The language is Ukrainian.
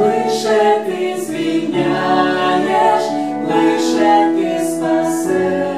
Лише ти звільняєш, лише ти спасеш.